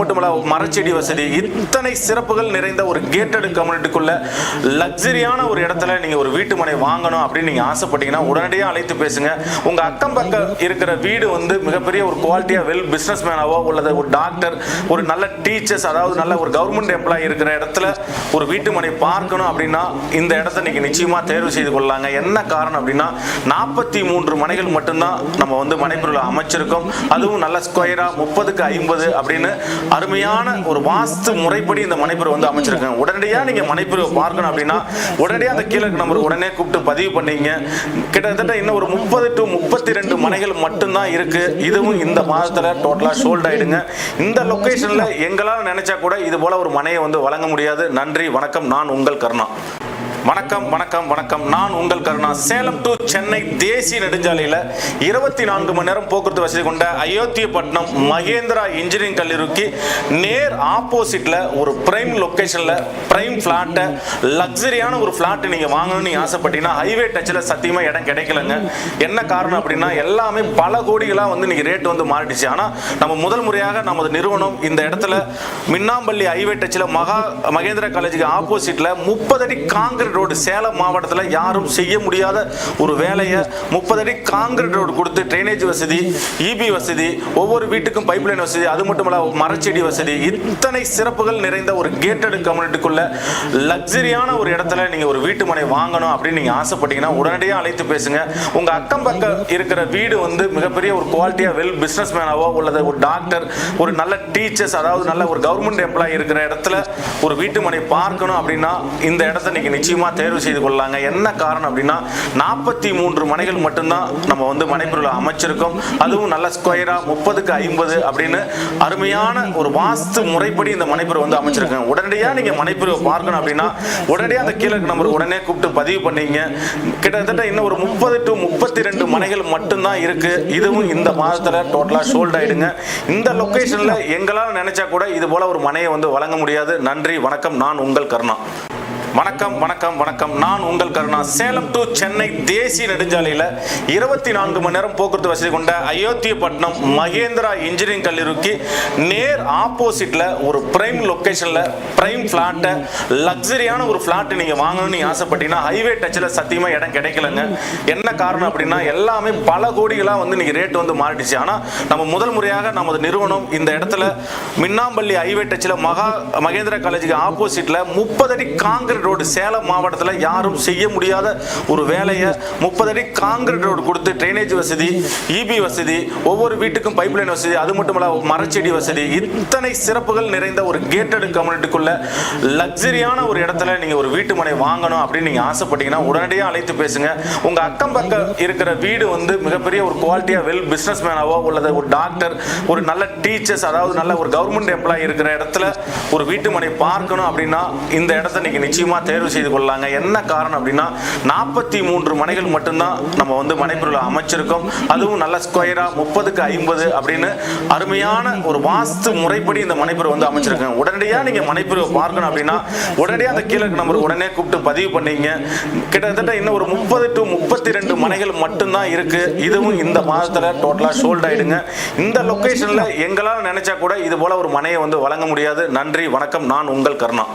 மட்டுமல்ல மரச்செடி வசதி. இத்தனை சிறப்புகள் நிறைந்த ஒரு கேட்டட் கம்யூனிட்டிக்குள்ள லக்ஸரியான ஒரு இடத்துல நீங்க ஒரு வீட்டு மனை வாங்கணும் அப்படின்னு நீங்க ஆசைப்பட்டீங்கன்னா உடனடியாக அழைத்து பேசுங்க. உங்க அக்கம் பக்கம் இருக்கிற வீடு வந்து மிகப்பெரிய ஒரு குவாலிட்டியா வெல் பிசினஸ் மேனாவோ அல்லது ஒரு டாக்டர் ஒரு நல்ல டீச்சர்ஸ் அதாவது நல்ல ஒரு கவர்மெண்ட் எம்ப்ளாய் இருக்கிற இடத்துல ஒரு வீட்டு மனை பார்க்கணும் அப்படின்னா இந்த இடத்த நீங்க நிச்சயமா தேர்வு செய்து கொள்ளலாங்க. என்ன காரணம் அப்படின்னா நாற்பத்தி மூன்று மனைகள் மட்டும்தான் நம்ம வந்து மனைப்பொருள் அமைச்சிருக்கோம். அதுவும் நல்ல ஸ்கொயரா முப்பதுக்கு ஐம்பது அப்படின்னு அருமையான ஒரு வாஸ்து முறைப்படி இந்த மனைப்பூர் வந்து அமைச்சிருக்காங்க. உடனடியாக நீங்கள் மனைப்பூர் பார்க்கணும் அப்படின்னா உடனடியாக அந்த கீழே நம்பர் உடனே கூப்பிட்டு பதிவு பண்ணீங்க. கிட்டத்தட்ட இன்னும் ஒரு முப்பது டு முப்பத்தி ரெண்டு மனைகள் மட்டும்தான் இருக்கு. இதுவும் இந்த மாதத்துல டோட்டலாக சோல்ட் ஆயிடுங்க. இந்த லொக்கேஷனில் எங்களால் நினைச்சா கூட இது போல ஒரு மனையை வந்து வழங்க முடியாது. நன்றி வணக்கம். நான் உங்கள் கருணா. வணக்கம் வணக்கம் வணக்கம். நான் உங்கள் கருணா. சேலம் டு சென்னை தேசிய நெடுஞ்சாலையில் இருபத்தி நான்கு மணி நேரம் போக்குவரத்து வசதி கொண்ட அயோத்தியப்பட்டினம் மகேந்திரா இன்ஜினியரிங் கல்லூரிக்கு நேர் ஆப்போசிட்ல ஒரு பிரைம் லொக்கேஷனில் பிரைம் ஃப்ளாட்டை லக்ஸரியான ஒரு ஃப்ளாட்டு நீங்க வாங்கணும்னு ஆசைப்பட்டீங்கன்னா ஹைவே டச்சில் சத்தியமா இடம் கிடைக்கலங்க. என்ன காரணம் அப்படின்னா எல்லாமே பல கோடிகளாக வந்து நீங்க ரேட் வந்து மாறிடுச்சு. ஆனா நம்ம முதல் முறையாக நமது நிறுவனம் இந்த இடத்துல மின்னாம்பள்ளி ஹைவே டச்சில் மகா மகேந்திரா காலேஜுக்கு ஆப்போசிட்ல முப்பது அடி காங்கிரீட் ரோடு சேலம் மாவட்டத்தில் யாரும் செய்ய முடியாத ஒரு வேலையை முப்பது அடி காங்கிரீட் ரோடு கொடுத்து ட்ரைனேஜ் வசதி இபி வசதி ஒவ்வொரு வீட்டுக்கும் பைப் லைன் வசதி அது மட்டும் மட்டுமல்ல மரச்செடி வசதி. இத்தனை சிறப்புகள் நிறைந்த ஒரு கேட்டடு கம்யூனிட்டிக்குள்ள லக்ஸரியான ஒரு இடத்துல நீங்க ஒரு வீட்டு மனை வாங்கணும் அப்படின்னு நீங்க ஆசைப்பட்டீங்கன்னா உடனடியாக அழைத்து பேசுங்க. உங்க அக்கம் பக்கம் இருக்கிற வீடு வந்து மிகப்பெரிய ஒரு குவாலிட்டியா வெல் பிசினஸ் மேனாவோ அல்லது ஒரு டாக்டர் ஒரு நல்ல டீச்சர்ஸ் அதாவது நல்ல ஒரு கவர்மெண்ட் எம்ப்ளாய் இருக்கிற இடத்துல ஒரு வீட்டு மனை பார்க்கணும் அப்படின்னா இந்த இடத்த நீங்க நிச்சயமா தேர்வு செய்து கொள்ளலாங்க என்ன காரணம் அப்படின்னா நாற்பத்தி மூன்று மனைகள் மட்டும்தான் நம்ம வந்து மனைப்பொருளை அமைச்சிருக்கோம். அதுவும் நல்ல ஸ்கொயராக முப்பதுக்கு ஐம்பது அப்படின்னு அருமையான ஒரு வாஸ்து முறைப்படி இந்த மனைப்பொருள் வந்து அமைச்சிருக்காங்க. உடனடியாக நீங்கள் மனைப்பொருளை பார்க்கணும் அப்படின்னா உடனடியாக அந்த கீழே நம்பர் உடனே கூப்பிட்டு பதிவு பண்ணீங்க. கிட்டத்தட்ட இன்னும் ஒரு முப்பது டு முப்பத்தி ரெண்டு மனைகள் மட்டும்தான் இருக்கு. இதுவும் இந்த மாதத்துல டோட்டலாக சோல்ட் ஆயிடுங்க. இந்த லொக்கேஷனில் எங்களால் நினைச்சா கூட இது போல ஒரு மனையை வந்து வழங்க முடியாது. நன்றி வணக்கம். நான் உங்கள் கருணா. வணக்கம் வணக்கம் வணக்கம். நான் உங்கள் கருணா. சேலம் டு சென்னை தேசிய நெடுஞ்சாலையில் இருபத்தி நான்கு மணி நேரம் போக்குவரத்து வசதி கொண்ட அயோத்தியப்பட்டினம் மகேந்திரா இன்ஜினியரிங் கல்லூரிக்கு நேர் ஆப்போசிட்டில் ஒரு பிரைம் லொக்கேஷனில் பிரைம் ஃப்ளாட்டை லக்ஸரியான ஒரு ஃபிளாட் நீங்கள் வாங்கணும்னு ஆசைப்பட்டீங்கன்னா ஹைவே டச்சில் சத்தியமாக இடம் கிடைக்கலங்க. என்ன காரணம் அப்படின்னா எல்லாமே பல கோடிகளாக வந்து நீங்கள் ரேட் வந்து மாறிடுச்சு. ஆனால் நம்ம முதல் முறையாக நமது நிறுவனம் இந்த இடத்துல மின்னாம்பள்ளி ஹைவே டச்சில் மகா மகேந்திரா காலேஜுக்கு ஆப்போசிட்டில் முப்பது அடி காங்கிரீட் ரோடு சேலம் மாவட்டத்தில் யாரும் செய்ய முடியாத ஒரு வேலையை முப்பது அடி காங்கிரீட் ரோடு கொடுத்து ட்ரைனேஜ் வசதி இபி வசதி ஒவ்வொரு வீட்டுக்கும் பைப் லைன் வசதி அது மட்டும் மட்டுமல்ல மரச்செடி வசதி. இத்தனை சிறப்புகள் நிறைந்த ஒரு கேட்டட் கம்யூனிட்டிக்குள்ள லக்ஸரியான ஒரு இடத்துல நீங்க ஒரு வீட்டு மனை வாங்கணும் அப்படின்னு நீங்க ஆசைப்பட்டீங்கன்னா உடனடியாக அழைத்து பேசுங்க. உங்க அக்கம் பக்கம் இருக்கிற வீடு வந்து மிகப்பெரிய ஒரு குவாலிட்டியா வெல் பிசினஸ் மேனாவோ அல்லது ஒரு டாக்டர் ஒரு நல்ல டீச்சர்ஸ் அதாவது நல்ல ஒரு கவர்மெண்ட் எம்ப்ளாய் இருக்கிற இடத்துல ஒரு வீட்டு மனை பார்க்கணும் அப்படின்னா இந்த இடத்த நீங்க நிச்சயம் தேர்வு செய்து கொள்ளலாங்க என்ன காரணம் அப்படின்னா நாற்பத்தி மூன்று மனைகள் மட்டும்தான் நம்ம வந்து மனைப்பொருளை அமைச்சிருக்கோம். அதுவும் நல்ல ஸ்கொயராக முப்பதுக்கு ஐம்பது அப்படின்னு அருமையான ஒரு வாஸ்து முறைப்படி இந்த மனைப்பொருள் வந்து அமைச்சிருக்காங்க. உடனடியாக நீங்கள் மனைப்பொருள் பார்க்கணும் அப்படின்னா உடனடியாக அந்த கீழே நம்பர் உடனே கூப்பிட்டு பதிவு பண்ணீங்க. கிட்டத்தட்ட இன்னும் ஒரு முப்பது டு முப்பத்தி ரெண்டு மனைகள் மட்டும்தான் இருக்கு. இதுவும் இந்த மாதத்துல டோட்டலாக சோல்ட் ஆயிடுங்க. இந்த லொக்கேஷனில் எங்களால் நினைச்சா கூட இது போல ஒரு மனையை வந்து வழங்க முடியாது. நன்றி வணக்கம். நான் உங்கள் கருணா.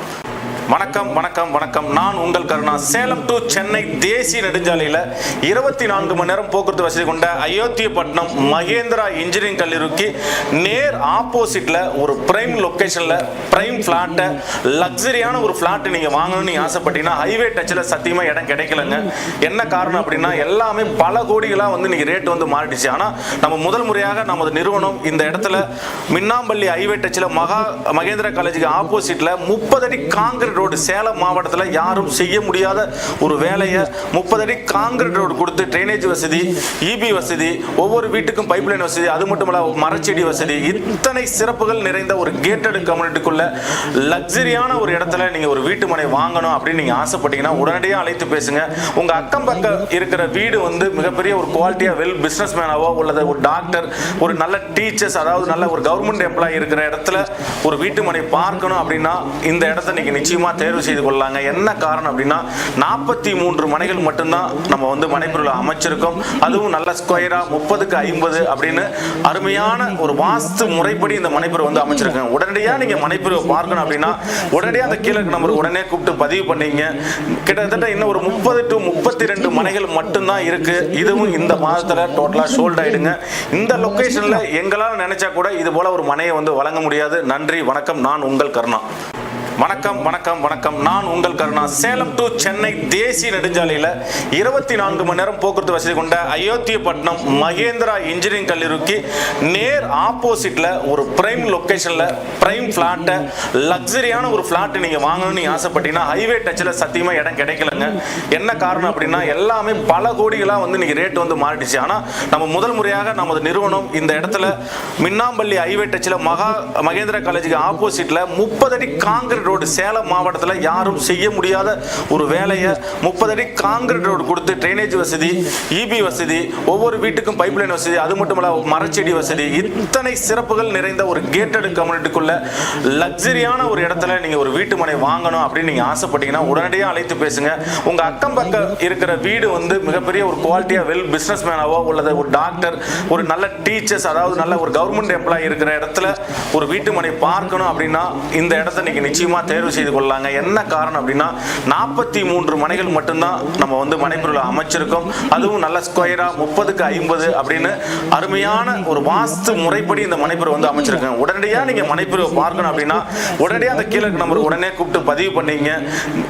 வணக்கம் வணக்கம் வணக்கம். நான் உங்கள் கருணா. சேலம் டு சென்னை தேசிய நெடுஞ்சாலையில் இருபத்தி நான்கு மணி நேரம் போக்குவரத்து வசதி கொண்ட அயோத்தியப்பட்டினம் மகேந்திரா இன்ஜினியரிங் கல்லூரிக்கு நேர் ஆப்போசிட்டில் ஒரு பிரைம் லொக்கேஷனில் பிரைம் ஃப்ளாட்டை லக்ஸரியான ஒரு ஃப்ளாட்டு நீங்கள் வாங்கணும்னு ஆசைப்பட்டீங்கன்னா ஹைவே டச்சில் சத்தியமாக இடம் கிடைக்கலங்க. என்ன காரணம் அப்படின்னா எல்லாமே பல கோடிகளாக வந்து நீங்கள் ரேட் வந்து மாறிடுச்சு. ஆனால் நம்ம முதல் முறையாக நமது நிறுவனம் இந்த இடத்துல மின்னாம்பள்ளி ஹைவே டச்சில் மகா மகேந்திரா காலேஜுக்கு ஆப்போசிட்டில் முப்பது அடி காங்கிரீட் ரோடு சேலம் மாவட்டத்தில் யாரும் செய்ய முடியாத ஒரு வேலையை முப்பது அடி காங்கிரீட் ரோடு கொடுத்து ட்ரைனேஜ் வசதி இபி வசதி ஒவ்வொரு வீட்டுக்கும் பைப் லைன் வசதி அது மட்டும் இல்ல மரச்செடி வசதி. இத்தனை சிறப்புகள் நிறைந்த ஒரு கேட்டட் கம்யூனிட்டிக்குள்ள லக்ஸரியான ஒரு இடத்துல நீங்க ஒரு வீட்டு மனை வாங்கணும் அப்படின்னு நீங்க ஆசைப்பட்டீங்கன்னா உடனடியாக அழைத்து பேசுங்க. உங்க அக்கம் பக்கம் இருக்கிற வீடு வந்து மிகப்பெரிய ஒரு குவாலிட்டியா வெல் பிசினஸ் மேனாவோ அல்லது ஒரு டாக்டர் ஒரு நல்ல டீச்சர்ஸ் அதாவது நல்ல ஒரு கவர்மெண்ட் எம்ப்ளாயி இருக்கிற இடத்துல ஒரு வீட்டு மனை பார்க்கணும் அப்படின்னா இந்த இடத்த நீங்க நிச்சயமா நிச்சயமா தேர்வு செய்து கொள்ளலாங்க என்ன காரணம் அப்படின்னா நாற்பத்தி மூன்று மனைகள் மட்டும்தான் நம்ம வந்து மனைப்பொருளை அமைச்சிருக்கோம். அதுவும் நல்ல ஸ்கொயராக முப்பதுக்கு ஐம்பது அப்படின்னு அருமையான ஒரு வாஸ்து முறைப்படி இந்த மனைப்பொருள் வந்து அமைச்சிருக்கேன் உடனடியாக நீங்கள் மனைப்பொருளை பார்க்கணும் அப்படின்னா உடனடியாக அந்த கீழே நம்பர் உடனே கூப்பிட்டு பதிவு பண்ணீங்க. கிட்டத்தட்ட இன்னும் ஒரு முப்பது டு முப்பத்தி ரெண்டு மனைகள் மட்டும்தான் இருக்கு. இதுவும் இந்த மாதத்துல டோட்டலாக சோல்ட் ஆயிடுங்க. இந்த லொக்கேஷனில் எங்களால் நினைச்சா கூட இது போல ஒரு மனையை வந்து வழங்க முடியாது. நன்றி வணக்கம். நான் உங்கள் கருணா. வணக்கம் வணக்கம் வணக்கம். நான் உங்கள் கருணா. சேலம் டு சென்னை தேசிய நெடுஞ்சாலையில் இருபத்தி நான்கு மணி நேரம் போக்குவரத்து வசதி கொண்ட அயோத்தியப்பட்டினம் மகேந்திரா இன்ஜினியரிங் கல்லூரிக்கு நேர் ஆப்போசிட்ல ஒரு பிரைம் லொக்கேஷனில் பிரைம் ஃப்ளாட்டை லக்ஸரியான ஒரு ஃபிளாட் நீங்க வாங்கணும்னு ஆசைப்பட்டீங்கன்னா ஹைவே டச்சில் சத்தியமா இடம் கிடைக்கலங்க. என்ன காரணம் அப்படின்னா எல்லாமே பல கோடிகளாக வந்து இன்னைக்கு ரேட் வந்து மாறிடுச்சு. ஆனா நம்ம முதல் முறையாக நமது நிறுவனம் இந்த இடத்துல மின்னாம்பள்ளி ஹைவே டச்சில் மகா மகேந்திரா காலேஜுக்கு ஆப்போசிட்ல முப்பது அடி காங்கிரீட் ரோடு சேலம் மாவட்டத்தில் யாரும் செய்ய முடியாத ஒரு வேலையை முப்பது அடி காங்கிரீட் ரோடு கொடுத்து ட்ரைனேஜ் வசதி இபி வசதி ஒவ்வொரு வீட்டுக்கும் பைப் லைன் வசதி அது மட்டும் இல்ல மரச்செடி வசதி. இத்தனை சிறப்புகள் நிறைந்த ஒரு கேட்டட் கம்யூனிட்டிக்குள்ள லக்ஸரியான ஒரு இடத்துல நீங்க ஒரு வீட்டு மனை வாங்கணும் அப்படின்னு நீங்க ஆசைப்பட்டீங்கன்னா உடனடியாக அழைத்து பேசுங்க. உங்க அக்கம் பக்கம் இருக்கிற வீடு வந்து மிகப்பெரிய ஒரு குவாலிட்டியா வெல் பிசினஸ் மேனாவோ அல்லது ஒரு டாக்டர் ஒரு நல்ல டீச்சர்ஸ் அதாவது நல்ல ஒரு கவர்மெண்ட் எம்ப்ளாயி இருக்கிற இடத்துல ஒரு வீட்டு மனை பார்க்கணும் அப்படின்னா இந்த இடத்த நீங்க நிச்சயமா தேர்வு செய்து கொள்ளலாங்க என்ன காரணம் அப்படின்னா நாற்பத்தி மூன்று மனைகள் மட்டும்தான் நம்ம வந்து மனைப்பொருளை அமைச்சிருக்கோம். அதுவும் நல்ல ஸ்கொயரா முப்பதுக்கு ஐம்பது அப்படின்னு அருமையான ஒரு வாஸ்து முறைப்படி இந்த மனைப்பொருள் வந்து அமைச்சிருக்கேன் உடனடியாக நீங்கள் மனைப்பொருளை பார்க்கணும் அப்படின்னா உடனடியாக அந்த கீழே நம்பர் உடனே கூப்பிட்டு பதிவு பண்ணீங்க.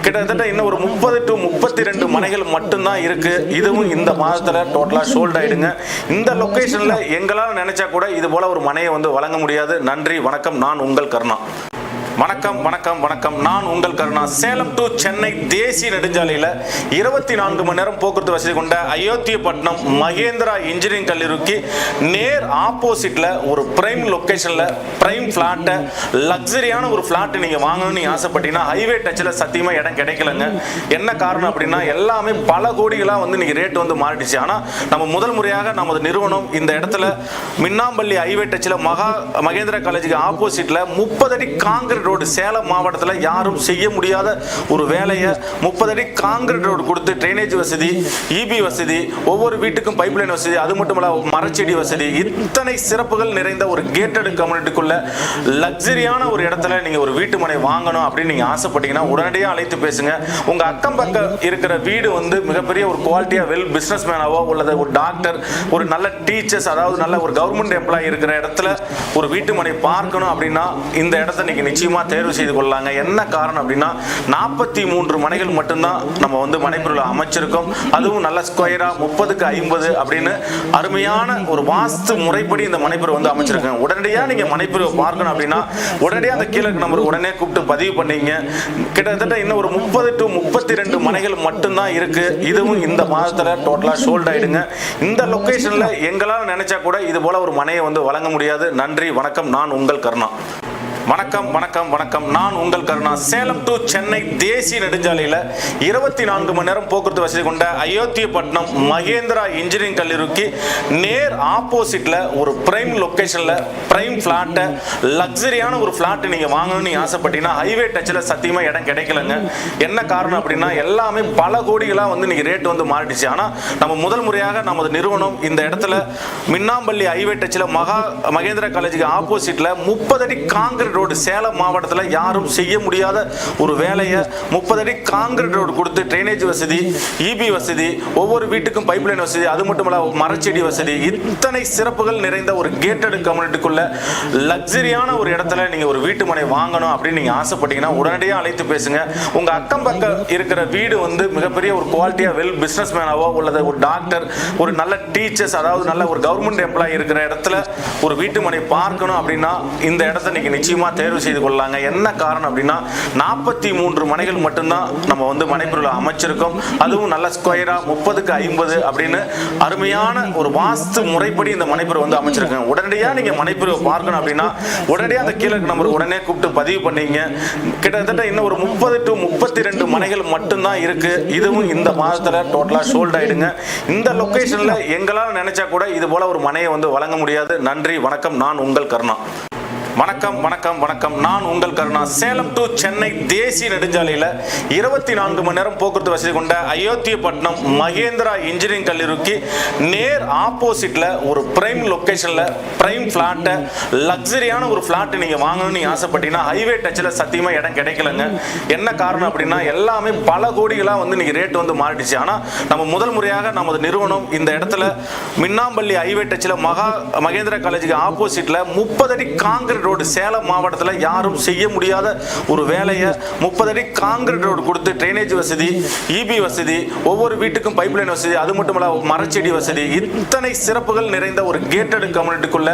கிட்டத்தட்ட இன்னும் ஒரு முப்பது டு முப்பத்தி ரெண்டு மனைகள் மட்டும்தான் இருக்கு. இதுவும் இந்த மாதத்துல டோட்டலாக சோல்ட் ஆயிடுங்க. இந்த லொக்கேஷனில் எங்களால் நினைச்சா கூட இது போல ஒரு மனையை வந்து வழங்க முடியாது. நன்றி வணக்கம். நான் உங்கள் கருணா. வணக்கம் வணக்கம் வணக்கம். நான் உங்கள் கருணா. சேலம் டு சென்னை தேசிய நெடுஞ்சாலையில் இருபத்தி நான்கு மணி நேரம் போக்குவரத்து வசதி கொண்ட அயோத்தியப்பட்டினம் மகேந்திரா இன்ஜினியரிங் கல்லூரிக்கு நேர் ஆப்போசிட்ல ஒரு பிரைம் லொக்கேஷனில் பிரைம் ஃப்ளாட்டை லக்ஸரியான ஒரு ஃப்ளாட்டு நீங்க வாங்கணும்னு நீங்க ஆசைப்பட்டீங்கன்னா ஹைவே டச்சில் சத்தியமா இடம் கிடைக்கலங்க. என்ன காரணம் அப்படின்னா எல்லாமே பல கோடிகளாக வந்து இன்னைக்கு ரேட் வந்து மாறிடுச்சு. ஆனால் நம்ம முதல் முறையாக நமது நிறுவனம் இந்த இடத்துல மின்னாம்பள்ளி ஹைவே டச்சில் மகா மகேந்திரா காலேஜுக்கு ஆப்போசிட்ல முப்பது அடி காங்கிரீட் ரோடு சேலம் மாவட்டத்தில் யாரும் செய்ய முடியாத ஒரு வேலையை முப்பது அடி காங்கிரீட் ரோடு கொடுத்து ட்ரைனேஜ் வசதி இபி வசதி ஒவ்வொரு வீட்டுக்கும் பைப் லைன் வசதி அது மட்டும் இல்ல மரச்செடி வசதி. இத்தனை சிறப்புகள் நிறைந்த ஒரு கேட்டட் கம்யூனிட்டிக்குள்ள லக்ஸரியான ஒரு இடத்துல நீங்க ஒரு வீட்டு மனை வாங்கணும் அப்படின்னு நீங்க ஆசைப்பட்டீங்கன்னா உடனடியாக அழைத்து பேசுங்க. உங்க அக்கம் பக்கம் இருக்கிற வீடு வந்து மிகப்பெரிய ஒரு குவாலிட்டியா வெல் பிசினஸ் மேனாவோ அல்லது ஒரு டாக்டர் ஒரு நல்ல டீச்சர்ஸ் அதாவது நல்ல ஒரு கவர்மெண்ட் எம்ப்ளாயி இருக்கிற இடத்துல ஒரு வீட்டு மனை பார்க்கணும் அப்படின்னா இந்த இடத்த நீங்க நிச்சயமா தேர்வு செய்து கொள்ளாங்க. என்ன காரணம் அப்படின்னா நாற்பத்தி மூன்று மனைகள் மட்டும்தான் நம்ம வந்து மனைப்பொருளை அமைச்சிருக்கோம். அதுவும் நல்ல ஸ்கொயரா முப்பதுக்கு ஐம்பது அப்படின்னு அருமையான ஒரு வாஸ்து முறைப்படி இந்த மனைப்பொருள் வந்து அமைச்சிருக்கேன் உடனடியாக நீங்கள் மனைப்பொருளை பார்க்கணும் அப்படின்னா உடனடியாக அந்த கீழே நம்பர் உடனே கூப்பிட்டு பதிவு பண்ணீங்க. கிட்டத்தட்ட இன்னும் ஒரு முப்பது டு முப்பத்தி ரெண்டு மனைகள் மட்டும்தான் இருக்கு. இதுவும் இந்த மாதத்துல டோட்டலாக சோல்ட் ஆயிடுங்க. இந்த லொக்கேஷனில் எங்களால் நினைச்சா கூட இது போல ஒரு மனையை வந்து வழங்க முடியாது. நன்றி வணக்கம். நான் உங்கள் கருணா. வணக்கம் வணக்கம் வணக்கம். நான் உங்கள் கருணா. சேலம் டு சென்னை தேசிய நெடுஞ்சாலையில் இருபத்தி நான்கு மணி நேரம் போக்குவரத்து வசதி கொண்ட அயோத்தியப்பட்டினம் மகேந்திரா இன்ஜினியரிங் கல்லூரிக்கு நேர் ஆப்போசிட்ல ஒரு பிரைம் லொக்கேஷனில் பிரைம் ஃப்ளாட்டை லக்ஸரியான ஒரு ஃப்ளாட்டு நீங்க வாங்கணும்னு ஆசைப்பட்டீங்கன்னா ஹைவே டச்சில் சத்தியமா இடம் கிடைக்கலங்க. என்ன காரணம் அப்படின்னா எல்லாமே பல கோடிகளாக வந்து இன்னைக்கு ரேட் வந்து மாறிடுச்சு. ஆனால் நம்ம முதல் முறையாக நமது நிறுவனம் இந்த இடத்துல மின்னாம்பள்ளி ஹைவே டச்சில் மகா மகேந்திரா காலேஜுக்கு ஆப்போசிட்ல முப்பது அடி காங்கிரீட் ரோடு சேலம் மாவட்டத்தில் யாரும் செய்ய முடியாத ஒரு வேலையை முப்பது அடி காங்கிரீட் ரோடு கொடுத்து ட்ரைனேஜ் வசதி இபி வசதி ஒவ்வொரு வீட்டுக்கும் பைப் லைன் வசதி அது மட்டும் இல்ல மரச்செடி வசதி. இத்தனை சிறப்புகள் நிறைந்த ஒரு கேட்டட் கம்யூனிட்டிக்குள்ள லக்ஸரியான ஒரு இடத்துல நீங்க ஒரு வீட்டு மனை வாங்கணும் அப்படின்னு நீங்க ஆசைப்பட்டீங்கன்னா உடனடியாக அழைத்து பேசுங்க. உங்க அக்கம் பக்கம் இருக்கிற வீடு வந்து மிகப்பெரிய ஒரு குவாலிட்டியா வெல் பிசினஸ் மேனாவோ அல்லது ஒரு டாக்டர் ஒரு நல்ல டீச்சர்ஸ் அதாவது நல்ல ஒரு கவர்மெண்ட் எம்ப்ளாயி இருக்கிற இடத்துல ஒரு வீட்டு மனை பார்க்கணும் அப்படின்னா இந்த இடத்த நீங்க நிச்சயமா தேர்வு செய்து கொள்ளலாங்க என்ன காரணம் அப்படின்னா நாற்பத்தி மூன்று மனைகள் மட்டும்தான் நம்ம வந்து மனைப்பொருளை அமைச்சிருக்கோம். அதுவும் நல்ல ஸ்கொயரா முப்பதுக்கு ஐம்பது அப்படின்னு அருமையான ஒரு வாஸ்து முறைப்படி இந்த மனைப்பொருள் வந்து அமைச்சிருக்கேன் உடனடியாக நீங்க மனைப்பொருளை பார்க்கணும் அப்படின்னா உடனடியாக அந்த கீழே நம்பர் உடனே கூப்பிட்டு பதிவு பண்ணீங்க. கிட்டத்தட்ட இன்னும் ஒரு முப்பது டு முப்பத்தி ரெண்டு மனைகள் மட்டும்தான் இருக்கு. இதுவும் இந்த மாதத்துல டோட்டலா சோல்ட் ஆயிடுங்க. இந்த லொகேஷன்ல எங்களால் நினைச்சா கூட இது போல ஒரு மனையை வந்து வழங்க முடியாது. நன்றி வணக்கம். நான் உங்கள் கருணா. வணக்கம் வணக்கம் வணக்கம். நான் உங்கள் கருணா. சேலம் டு சென்னை தேசிய நெடுஞ்சாலையில் இருபத்தி நான்கு மணி நேரம் போக்குவரத்து வசதி கொண்ட அயோத்தியப்பட்டினம் மகேந்திரா இன்ஜினியரிங் கல்லூரிக்கு நேர் ஆப்போசிட்ல ஒரு பிரைம் லொக்கேஷனில் பிரைம் ஃப்ளாட்டை லக்ஸரியான ஒரு ஃப்ளாட்டு நீங்க வாங்கணும்னு நீங்க ஆசைப்பட்டீங்கன்னா ஹைவே டச்சில் சத்தியமா இடம் கிடைக்கலங்க. என்ன காரணம் அப்படின்னா எல்லாமே பல கோடிகளாக வந்து இன்றைக்கி ரேட் வந்து மாறிடுச்சு. ஆனா நம்ம முதல் முறையாக நமது நிறுவனம் இந்த இடத்துல மின்னாம்பள்ளி ஹைவே டச்சில் மகா மகேந்திரா காலேஜுக்கு ஆப்போசிட்ல முப்பது அடி காங்கிரீட் ரோடு சேலம் மாவட்டத்தில் யாரும் செய்ய முடியாத ஒரு வேலையை முப்பது அடி காங்கிரீட் ரோடு கொடுத்து ட்ரைனேஜ் வசதி இபி வசதி ஒவ்வொரு வீட்டுக்கும் பைப் லைன் வசதி அது மட்டும் இல்ல மரச்செடி வசதி. இத்தனை சிறப்புகள் நிறைந்த ஒரு கேட்டட் கம்யூனிட்டிக்குள்ள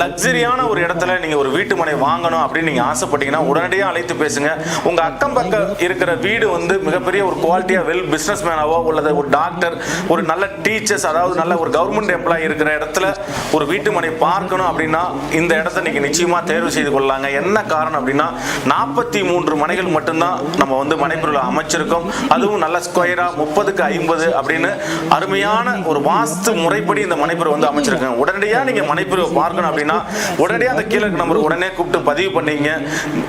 லக்ஸரியான ஒரு இடத்துல நீங்க ஒரு வீட்டு மனை வாங்கணும் அப்படின்னு நீங்க ஆசைப்பட்டீங்கன்னா உடனடியாக அழைத்து பேசுங்க. உங்க அக்கம் பக்கம் இருக்கிற வீடு வந்து மிகப்பெரிய ஒரு குவாலிட்டியா வெல் பிசினஸ் மேனாவோ அல்லது ஒரு டாக்டர் ஒரு நல்ல டீச்சர்ஸ் அதாவது நல்ல ஒரு கவர்மெண்ட் எம்ப்ளாயி இருக்கிற இடத்துல ஒரு வீட்டு மனை பார்க்கணும் அப்படின்னா இந்த இடத்த நீங்க நிச்சயமா தேர்வு செய்து கொள்ளலாங்க என்ன காரணம் அப்படின்னா நாற்பத்தி மூன்று மனைகள் மட்டும்தான் நம்ம வந்து மனைப்பொருளை அமைச்சிருக்கோம். அதுவும் நல்ல ஸ்கொயரா முப்பதுக்கு ஐம்பது அப்படின்னு அருமையான ஒரு வாஸ்து முறைப்படி இந்த மனைப்பொருள் வந்து அமைச்சிருக்கேன் உடனடியாக நீங்க மனைப்பொருள் பார்க்கணும் அப்படின்னா உடனடியாக அந்த கீழே நம்பர் உடனே கூப்பிட்டு பதிவு பண்ணீங்க.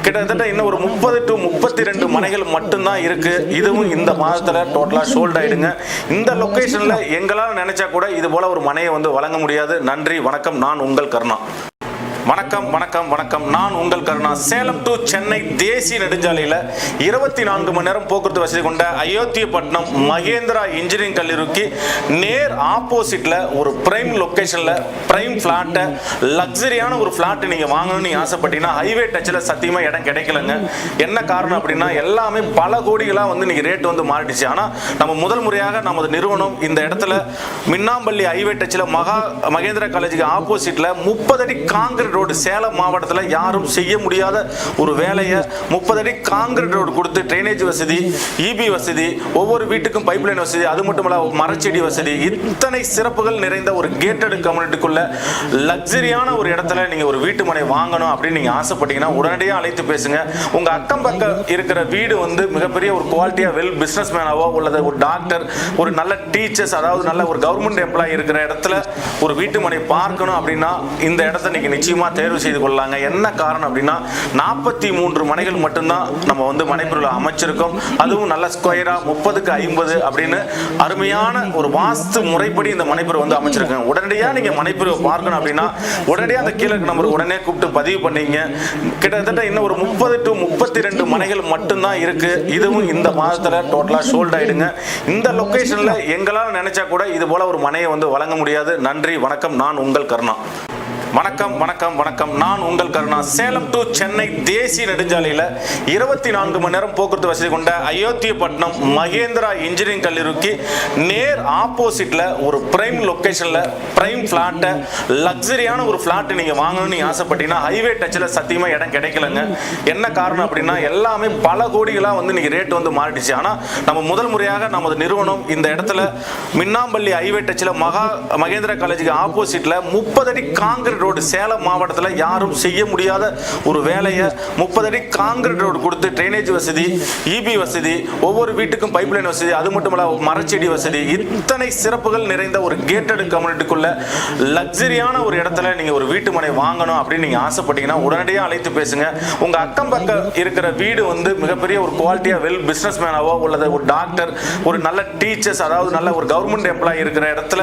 கிட்டத்தட்ட இன்னும் ஒரு முப்பது டு முப்பத்தி ரெண்டு மனைகள் மட்டும்தான் இருக்கு. இதுவும் இந்த மாதத்துல டோட்டலா சோல்ட் ஆயிடுங்க. இந்த லொகேஷன்ல எங்களால் நினைச்சா கூட இது போல ஒரு மனையை வந்து வழங்க முடியாது. நன்றி வணக்கம். நான் உங்கள் கருணா. வணக்கம் வணக்கம் வணக்கம். நான் உங்கள் கருணா. சேலம் டு சென்னை தேசிய நெடுஞ்சாலையில் இருபத்தி நான்கு மணி நேரம் போக்குவரத்து வசதி கொண்ட அயோத்தியப்பட்டினம் மகேந்திரா இன்ஜினியரிங் கல்லூரிக்கு நேர் ஆப்போசிட்ல ஒரு பிரைம் லொக்கேஷனில் பிரைம் ஃப்ளாட்டை லக்ஸரியான ஒரு ஃப்ளாட்டு நீங்க வாங்கணும்னு நீங்க ஆசைப்பட்டீங்கன்னா ஹைவே டச்சில் சத்தியமா இடம் கிடைக்கலங்க. என்ன காரணம் அப்படின்னா எல்லாமே பல கோடிகளாக வந்து இன்றைக்கி ரேட் வந்து மாறிடுச்சு. ஆனால் நம்ம முதல் முறையாக நமது நிறுவனம் இந்த இடத்துல மின்னாம்பள்ளி ஹைவே டச்சில் மகா மகேந்திரா காலேஜுக்கு ஆப்போசிட்ல முப்பது அடி காங்கிரீட் ரோடு சேலம் மாவட்டத்தில் யாரும் செய்ய முடியாத ஒரு வேலையை முப்பது அடி காங்கிரீட் ரோடு கொடுத்து ட்ரைனேஜ் வசதி இபி வசதி ஒவ்வொரு வீட்டுக்கும் பைப் லைன் வசதி அது மட்டும் இல்ல மரச்செடி வசதி. இத்தனை சிறப்புகள் நிறைந்த ஒரு கேட்டடு கம்யூனிட்டிக்குள்ள லக்ஸரியான ஒரு இடத்துல நீங்க ஒரு வீட்டு மனை வாங்கணும் அப்படின்னு நீங்க ஆசைப்பட்டீங்கன்னா உடனடியாக அழைத்து பேசுங்க. உங்க அக்கம் பக்கம் இருக்கிற வீடு வந்து மிகப்பெரிய ஒரு குவாலிட்டியா வெல் பிசினஸ் மேனாவோ அல்லது ஒரு டாக்டர் ஒரு நல்ல டீச்சர்ஸ் அதாவது நல்ல ஒரு கவர்மெண்ட் எம்ப்ளாயி இருக்கிற இடத்துல ஒரு வீட்டு மனை பார்க்கணும் அப்படின்னா இந்த இடத்த நீங்க நிச்சயமா தேர்வு செய்து கொள்ளலாங்க என்ன காரணம் அப்படின்னா நாற்பத்தி மூன்று மனைகள் மட்டும்தான் நம்ம வந்து மனைப்பொருள் அமைச்சிருக்கோம். அதுவும் நல்ல ஸ்கொயராக முப்பதுக்கு ஐம்பது அப்படின்னு அருமையான ஒரு வாஸ்து முறைப்படி இந்த மனைப்பொருள் வந்து அமைச்சிருக்கேன் உடனடியாக நீங்கள் மனைப்பொருளை பார்க்கணும் அப்படின்னா உடனடியாக அந்த கீழே நம்பர் உடனே கூப்பிட்டு பதிவு பண்ணீங்க. கிட்டத்தட்ட இன்னும் ஒரு முப்பது டு முப்பத்தி ரெண்டு மனைகள் மட்டும்தான் இருக்கு. இதுவும் இந்த மாதத்துல டோட்டலாக சோல்ட் ஆயிடுங்க. இந்த லொக்கேஷனில் எங்களால் நினைச்சா கூட இது போல ஒரு மனையை வந்து வழங்க முடியாது. நன்றி வணக்கம். நான் உங்கள் கருணா. வணக்கம் வணக்கம் வணக்கம். நான் உங்கள் கருணா. சேலம் டு சென்னை தேசிய நெடுஞ்சாலையில் இருபத்தி நான்கு மணி நேரம் போக்குவரத்து வசதி கொண்ட அயோத்தியப்பட்டினம் மகேந்திரா இன்ஜினியரிங் கல்லூரிக்கு நேர் ஆப்போசிட்ல ஒரு பிரைம் லொக்கேஷனில் பிரைம் ஃப்ளாட்டை லக்ஸரியான ஒரு ஃப்ளாட்டு நீங்க வாங்கணும்னு ஆசைப்பட்டீங்கன்னா ஹைவே டச்சில் சத்தியமா இடம் கிடைக்கலங்க. என்ன காரணம் அப்படின்னா எல்லாமே பல கோடிகளாக வந்து இன்னைக்கு ரேட் வந்து மாறிடுச்சு. ஆனா நம்ம முதல் முறையாக நமது நிறுவனம் இந்த இடத்துல மின்னாம்பள்ளி ஹைவே டச்சில் மகா மகேந்திரா காலேஜுக்கு ஆப்போசிட்ல முப்பது அடி காங்கிரீட் ரோடு சேலம் மாவட்டத்தில் யாரும் செய்ய முடியாத ஒரு வேலையை முப்பது அடி காங்கிரீட் ரோடு கொடுத்து ட்ரைனேஜ் வசதி இபி வசதி ஒவ்வொரு வீட்டுக்கும் பைப் லைன் வசதி அது மட்டும் இல்ல மரச்செடி வசதி. இத்தனை சிறப்புகள் நிறைந்த ஒரு கேட்டட் கம்யூனிட்டிக்குள்ள லக்ஸரியான ஒரு இடத்துல நீங்க ஒரு வீட்டு மனை வாங்கணும் அப்படின்னு நீங்க ஆசைப்பட்டீங்கன்னா உடனடியாக அழைத்து பேசுங்க. உங்க அக்கம் பக்கம் இருக்கிற வீடு வந்து மிகப்பெரிய ஒரு குவாலிட்டியா வெல் பிசினஸ் மேனாவோ அல்லது ஒரு டாக்டர் ஒரு நல்ல டீச்சர்ஸ் அதாவது நல்ல ஒரு கவர்மெண்ட் எம்ப்ளாயி இருக்கிற இடத்துல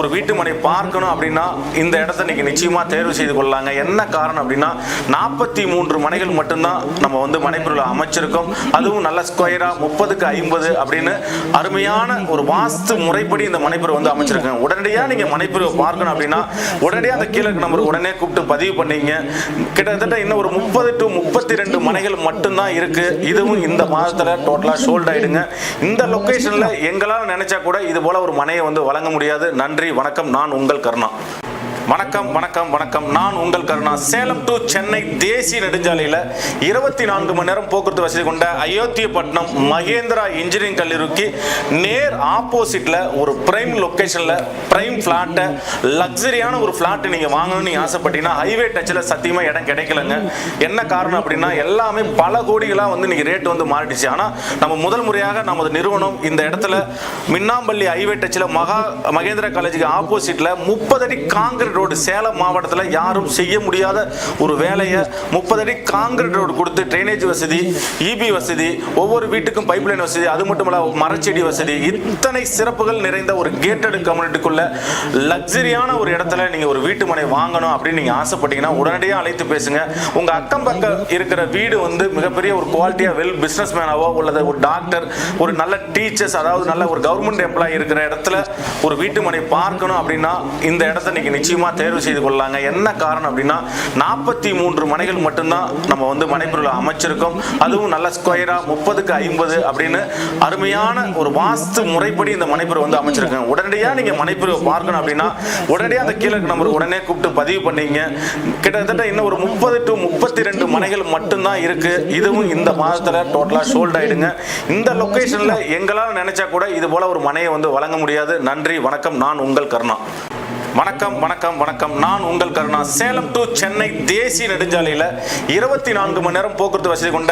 ஒரு வீட்டு மனை பார்க்கணும் அப்படின்னா இந்த இடத்த நீங்க நிச்சயமா தேர்வு செய்து கொள்ளலாங்க என்ன காரணம் அப்படின்னா நாற்பத்தி மூன்று மனைகள் மட்டும்தான் நம்ம வந்து மனைப்பொருளை அமைச்சிருக்கோம். அதுவும் நல்ல ஸ்கொயராக முப்பதுக்கு ஐம்பது அப்படின்னு அருமையான ஒரு வாஸ்து முறைப்படி இந்த மனைப்பொருள் வந்து அமைச்சிருக்கேன் உடனடியாக நீங்கள் மனைப்பொருளை பார்க்கணும் அப்படின்னா உடனடியாக அந்த கீழே நம்பர் உடனே கூப்பிட்டு பதிவு பண்ணீங்க. கிட்டத்தட்ட இன்னும் ஒரு முப்பது டு முப்பத்தி ரெண்டு மனைகள் மட்டும்தான் இருக்கு. இதுவும் இந்த மாதத்துல டோட்டலாக சோல்ட் ஆயிடுங்க. இந்த லொக்கேஷனில் எங்களால் நினைச்சா கூட இது போல ஒரு மனையை வந்து வழங்க முடியாது. நன்றி வணக்கம். நான் உங்கள் கருணா. வணக்கம் வணக்கம் வணக்கம். நான் உங்கள் கருணா. சேலம் டு சென்னை தேசிய நெடுஞ்சாலையில் இருபத்தி நான்கு மணி நேரம் போக்குவரத்து வசதி கொண்ட அயோத்தியப்பட்டினம் மகேந்திரா இன்ஜினியரிங் கல்லூரிக்கு நேர் ஆப்போசிட்டில் ஒரு பிரைம் லொக்கேஷனில் பிரைம் ஃப்ளாட்டை லக்ஸரியான ஒரு ஃப்ளாட்டு நீங்கள் வாங்கணும்னு ஆசைப்பட்டீங்கன்னா ஹைவே டச்சில் சத்தியமாக இடம் கிடைக்கலங்க. என்ன காரணம் அப்படின்னா எல்லாமே பல கோடிகளாக வந்து நீங்கள் ரேட் வந்து மாறிடுச்சு. ஆனால் நம்ம முதல் முறையாக நமது நிறுவனம் இந்த இடத்துல மின்னாம்பள்ளி ஹைவே டச்சில் மகா மகேந்திரா காலேஜுக்கு ஆப்போசிட்டில் முப்பது அடி காங்கிரீட் காங்கிரீட் ரோடு சேலம் மாவட்டத்தில் யாரும் செய்ய முடியாத ஒரு வேலையை முப்பது அடி காங்கிரீட் ரோடு கொடுத்து ட்ரைனேஜ் வசதி இபி வசதி ஒவ்வொரு வீட்டுக்கும் பைப் லைன் வசதி அது மட்டும் இல்ல மரச்செடி வசதி. இத்தனை சிறப்புகள் நிறைந்த ஒரு கேட்டட் கம்யூனிட்டிக்குள்ள லக்ஸரியான ஒரு இடத்துல நீங்க ஒரு வீட்டு மனை வாங்கணும் அப்படின்னு நீங்க ஆசைப்பட்டீங்கன்னா உடனடியாக அழைத்து பேசுங்க. உங்க அக்கம் பக்கம் இருக்கிற வீடு வந்து மிகப்பெரிய ஒரு குவாலிட்டியா வெல் பிசினஸ் மேனாவோ அல்லது ஒரு டாக்டர் ஒரு நல்ல டீச்சர்ஸ் அதாவது நல்ல ஒரு கவர்மெண்ட் எம்ப்ளாயி இருக்கிற இடத்துல ஒரு வீட்டு மனை பார்க்கணும் அப்படின்னா இந்த இடத்த நீங்க நிச்சயமா தேர்வு செய்து கொள்ளலாங்க என்ன காரணம் அப்படின்னா நாற்பத்தி மூன்று மனைகள் மட்டும்தான் நம்ம வந்து மனைப்பொருளை அமைச்சிருக்கோம். அதுவும் நல்ல ஸ்கொயராக முப்பதுக்கு ஐம்பது அப்படின்னு அருமையான ஒரு வாஸ்து முறைப்படி இந்த மனைப்பொருள் வந்து அமைச்சிருக்கேன் உடனடியாக நீங்கள் மனைப்பொருளை பார்க்கணும் அப்படின்னா உடனடியாக அந்த கீழே நம்பர் உடனே கூப்பிட்டு பதிவு பண்ணீங்க. கிட்டத்தட்ட இன்னும் ஒரு முப்பது டு முப்பத்தி ரெண்டு மனைகள் மட்டும்தான் இருக்கு. இதுவும் இந்த மாதத்துல டோட்டலாக சோல்ட் ஆகிடுங்க இந்த லொக்கேஷனில் எங்களால் நினைச்சா கூட இது போல ஒரு மனையை வந்து வழங்க முடியாது. நன்றி வணக்கம். நான் உங்கள் கருணா. வணக்கம் வணக்கம் வணக்கம். நான் உங்கள் கருணா. சேலம் டு சென்னை தேசிய நெடுஞ்சாலையில் இருபத்தி நான்கு மணி நேரம் போக்குவரத்து வசதி கொண்ட